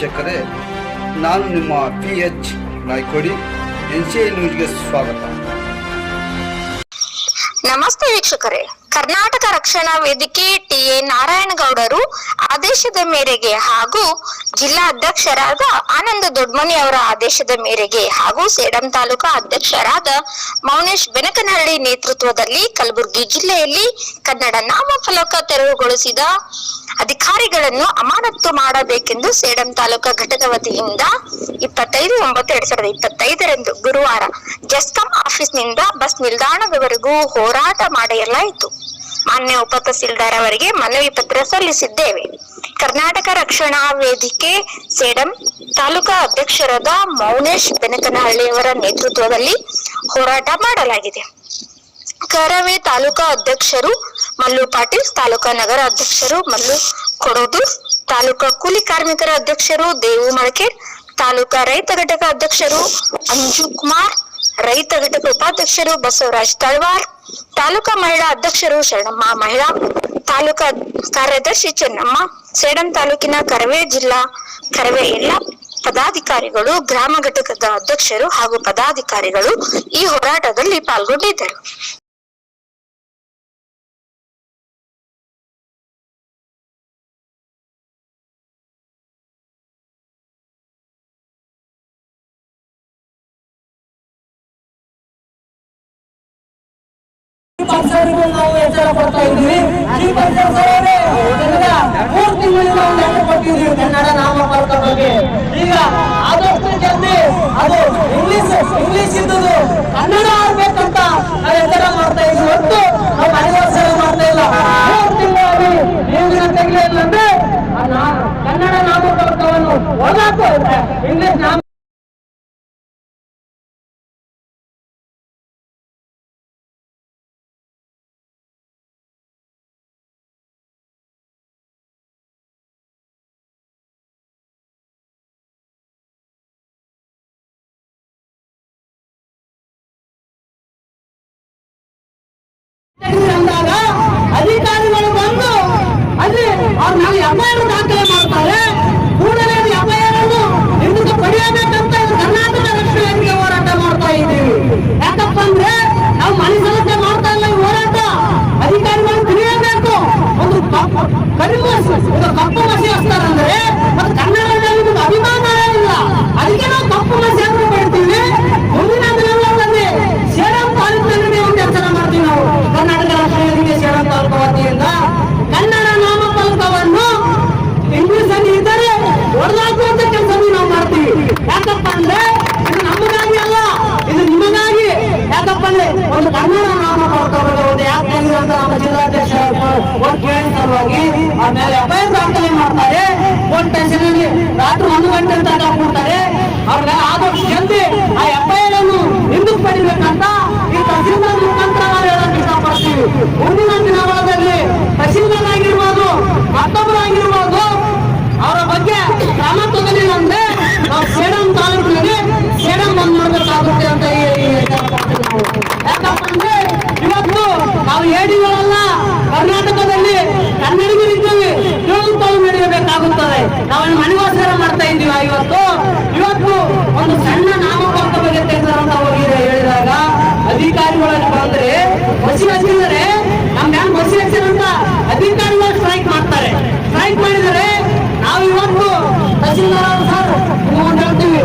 ವೀಕ್ಷಕರೇ ನಾನು ನಿಮ್ಮ P H Naikodi N C ನ್ಯೂಸ್ಗೆ ಸ್ವಾಗತ. ನಮಸ್ತೆ ವೀಕ್ಷಕರೇ. ಕರ್ನಾಟಕ ರಕ್ಷಣಾ ವೇದಿಕೆ ಟಿಎ ನಾರಾಯಣಗೌಡರು ಆದೇಶದ ಮೇರೆಗೆ ಹಾಗೂ ಜಿಲ್ಲಾ ಅಧ್ಯಕ್ಷರಾದ ಆನಂದ ದೊಡ್ಮನಿ ಅವರ ಆದೇಶದ ಮೇರೆಗೆ ಹಾಗೂ ಸೇಡಂ ತಾಲೂಕಾ ಅಧ್ಯಕ್ಷರಾದ ಮೌನೇಶ್ ಬೆನಕನಹಳ್ಳಿ ನೇತೃತ್ವದಲ್ಲಿ ಕಲಬುರಗಿ ಜಿಲ್ಲೆಯಲ್ಲಿ ಕನ್ನಡ ನಾಮಫಲಕ ತೆರವುಗೊಳಿಸಿದ ಅಧಿಕಾರಿಗಳನ್ನು ಅಮಾನತು ಮಾಡಬೇಕೆಂದು ಸೇಡಂ ತಾಲೂಕಾ ಘಟಕ ವತಿಯಿಂದ ಇಪ್ಪತ್ತೈದು, ಒಂಬತ್ತು, ಎರಡ್ ಸಾವಿರದ ಇಪ್ಪತ್ತೈದರಂದು ಗುರುವಾರ ಜೆಸ್ಕಾಂ ಆಫೀಸ್ನಿಂದ ಬಸ್ ನಿಲ್ದಾಣದವರೆಗೂ ಹೋರಾಟ ಮಾಡಲಾಯಿತು. ಮಾನ್ಯ ಉಪ ತಹಸೀಲ್ದಾರ್ ಅವರಿಗೆ ಮನವಿ ಪತ್ರ ಸಲ್ಲಿಸಿದ್ದೇವೆ. ಕರ್ನಾಟಕ ರಕ್ಷಣಾ ವೇದಿಕೆ ಸೇಡಂ ತಾಲೂಕಾ ಅಧ್ಯಕ್ಷರಾದ ಮೌನೇಶ್ ಬೆನಕನಹಳ್ಳಿಯವರ ನೇತೃತ್ವದಲ್ಲಿ ಹೋರಾಟ ಮಾಡಲಾಗಿದೆ. ಕರವೇ ತಾಲೂಕಾ ಅಧ್ಯಕ್ಷರು ಮಲ್ಲು ಪಾಟೀಲ್, ತಾಲೂಕಾ ನಗರ ಅಧ್ಯಕ್ಷರು ಮಲ್ಲು ಕೊಡೋದು, ತಾಲೂಕಾ ಕೂಲಿ ಕಾರ್ಮಿಕರ ಅಧ್ಯಕ್ಷರು ದೇವು ಮಳಕೆ ತಾಲೂಕಾ ರೈತ ಘಟಕ ಅಧ್ಯಕ್ಷರು ಅಂಜು ಕುಮಾರ್ ರೈತ ಘಟಕ ಉಪಾಧ್ಯಕ್ಷರು ಬಸವರಾಜ್ ತಳ್ವಾರ್, ತಾಲೂಕಾ ಮಹಿಳಾ ಅಧ್ಯಕ್ಷರು ಶರಣಮ್ಮ ಮಹಿಳಾ, ತಾಲೂಕಾ ಕಾರ್ಯದರ್ಶಿ ಚೆನ್ನಮ್ಮ, ಸೇಡಂ ತಾಲೂಕಿನ ಕರವೇ ಜಿಲ್ಲಾ, ಕರವೇ ಎಲ್ಲ ಪದಾಧಿಕಾರಿಗಳು, ಗ್ರಾಮ ಘಟಕದ ಅಧ್ಯಕ್ಷರು ಹಾಗೂ ಪದಾಧಿಕಾರಿಗಳು ಈ ಹೋರಾಟದಲ್ಲಿ ಪಾಲ್ಗೊಂಡಿದ್ದರು. ಎಚ್ಚರ ಕೊಡ್ತಾ ಇದ್ವಿ ಈ ನಾವು ಕನ್ನಡ ನಾಮಫಲಕ ಬಗ್ಗೆ ಈಗ ಆದಷ್ಟು ಜಲ್ದಿ ಅದು ಇಂಗ್ಲಿಷ್ ಇಂಗ್ಲಿಷ್ ಇದ್ದದು ಕನ್ನಡ ಆಗ್ಬೇಕಂತ ಎಚ್ಚರ ಮಾಡ್ತಾ ಇದ್ವಿ ಹೊತ್ತು ನಾವು ಅನಿವಾರ್ಯ ಮಾಡ್ತಾ ಇಲ್ಲ ಮೂರು ತಿಂಗಳಲ್ಲಿ ನೀವು ತೆಗೆಯಲಿಲ್ಲ ಅಂದ್ರೆ ಕನ್ನಡ ನಾಮಫಲಕವನ್ನು ಒಳಗಾಕು ಇಂಗ್ಲಿಷ್ ನಾಮ ಅಧಿಕಾರಿಗಳು ಬಂದು ಅಲ್ಲಿ ಅವ್ರ ನಾವು ಎಫ್ಐಆರ್ ದಾಖಲೆ ಮಾಡ್ತಾರೆ ಕೂಡಲೇ ಎಫ್ಐಆರ್ ಅನ್ನು ಹಿಂದಕ್ಕೆ ಪಡೆಯಬೇಕಂತ ಇದು ಕರ್ನಾಟಕ ರಕ್ಷಣಾ ವೇದಿಕೆ ಹೋರಾಟ ಮಾಡ್ತಾ ಇದ್ದೀವಿ ಯಾಕಪ್ಪ ಅಂದ್ರೆ ನಾವು ಮನಸ್ಸಲ್ಲೇ ಮಾಡ್ತಾ ಇಲ್ಲ ಈ ಹೋರಾಟ ಅಧಿಕಾರಿಗಳು ತಿಳಿಯಬೇಕು ಒಂದು ಕಡಿಮೆ ಇದು ಕಪ್ಪು ಮಸಿ ಹಚ್ತಾರಂದ್ರೆ ಅದು ಕನ್ನಡದಲ್ಲಿ ನಿಮ್ಗೆ ಅಭಿಮಾನ ಇಲ್ಲ ಅದಕ್ಕೆ ನಾವು ಕಪ್ಪು ಮಸಿ ಅಂತ ಮಾಡ್ತೀವಿ ಮುಂದಿನ ದಿನಗಳಲ್ಲಿ ಸೇಡಂ ತಾಲೂಕಿನಲ್ಲಿ ಒಂದು ಎಚ್ಚರ ಮಾಡ್ತೀವಿ ನಾವು ಕರ್ನಾಟಕ ರಾಷ್ಟ್ರ ವೇದಿಕೆ ಸೇಡಂ ತಾಲೂಕು ವತಿಯಿಂದ ಕನ್ನಡ ನಾಮಫಲಕವನ್ನು ಇಂಗ್ಲಿಷ್ ಅಲ್ಲಿ ಇದ್ದರೆ ಹೊಡೆದಾಕುವಂತ ಕೆಲಸ ನಾವು ಮಾಡ್ತೀವಿ ಯಾಕಪ್ಪ ಅಂದ್ರೆ ಇದು ನಮಗಾಗಿ ಅಲ್ಲ ಇದು ನಿಮಗಾಗಿ ಯಾಕಪ್ಪ ಅಂದ್ರೆ ಒಂದು ಕನ್ನಡ ನಾಮಫಲಕವನ್ನು ಒಂದು ಯಾಕೆ ತೆಗೆದು ಅಂತ ನಮ್ಮ ಜಿಲ್ಲಾಧ್ಯಕ್ಷ ಒಂದು ಸಲುವಾಗಿ ಆಮೇಲೆ ಎಫ್ಐಆರ್ ದಾಖಲೆ ಮಾಡ್ತಾರೆ. ಒಂದು ಟೆನ್ಷನ್ ರಾತ್ರಿ ಒಂದು ಗಂಟೆ ತನಕ ಕೊಡ್ತಾರೆ ಅವ್ರಿಗೆ ಆದಷ್ಟು ಜಲ್ದಿ ಆ ಎಫ್ಐಆರ್ ಅನ್ನು ಹಿಂದಕ್ಕೆ ಪಡಿಬೇಕಂತ ಈ ತಹಸೀಲ್ದಾರ್ ಮುಖಾಂತರ ನಾವು ಹೇಳಕ್ ಇಷ್ಟಪಡ್ತೀವಿ. ಮುಂದಿನ ದಿನಗಳಲ್ಲಿ ತಹಸೀಲ್ದಾರ್ ಆಗಿರ್ಬೋದು ಮತ್ತೊಬ್ಬರಾಗಿರ್ಬೋದು ಅವರ ಬಗ್ಗೆ ಕ್ರಮ ತಗೊಳ್ಳಿಲ್ಲ ಅಂದ್ರೆ ನಾವು ಸೇಡಂ ತಾಲೂಕಿನಲ್ಲಿ ಸೇಡಂ ಬಂದ್ ಮಾಡಬೇಕಾಗುತ್ತೆ ಅಂತ ಈ- ಈ ಹೇಳ್ಕೊಡ್ತೀವಿ ನಾವು. ಯಾಕಪ್ಪ ಅಂದ್ರೆ ಇವತ್ತು ನಾವು ಏಡಿಗಳಲ್ಲ ಕರ್ನಾಟಕದಲ್ಲಿ ಕನ್ನಡಿಗರಿದ್ದೀವಿ ತಿಳಿದುಕೊಂಡು ನಡೆಯಬೇಕಾಗುತ್ತದೆ ನಾವು ಮನೆಗೋಸ್ಕರ ಮಾಡ್ತಾ ಇದ್ದೀವಿ ಇವತ್ತು? ಇವತ್ತು ಒಂದು ಸಣ್ಣ ನಾಮಫಲಕ ಬಗ್ಗೆ ತೆಗೆದಂತ ಹೋಗಿ ಹೇಳಿದಾಗ. ಅಧಿಕಾರಿಗಳನ್ನು ಬಂದ್ರೆ ಬಸಿ ಹಚ್ಚಿದರೆ ನಮ್ ಯಾರು ಬಸಿ ಹಚ್ಚಿರಂತ ಅಧಿಕಾರಿಗಳು ಸ್ಟ್ರೈಕ್ ಮಾಡ್ತಾರೆ. ಸ್ಟ್ರೈಕ್ ಮಾಡಿದರೆ ನಾವು ಇವತ್ತು ತಹಸೀಲ್ದಾರ್ ಸರ್ ಹೇಳ್ತೀವಿ.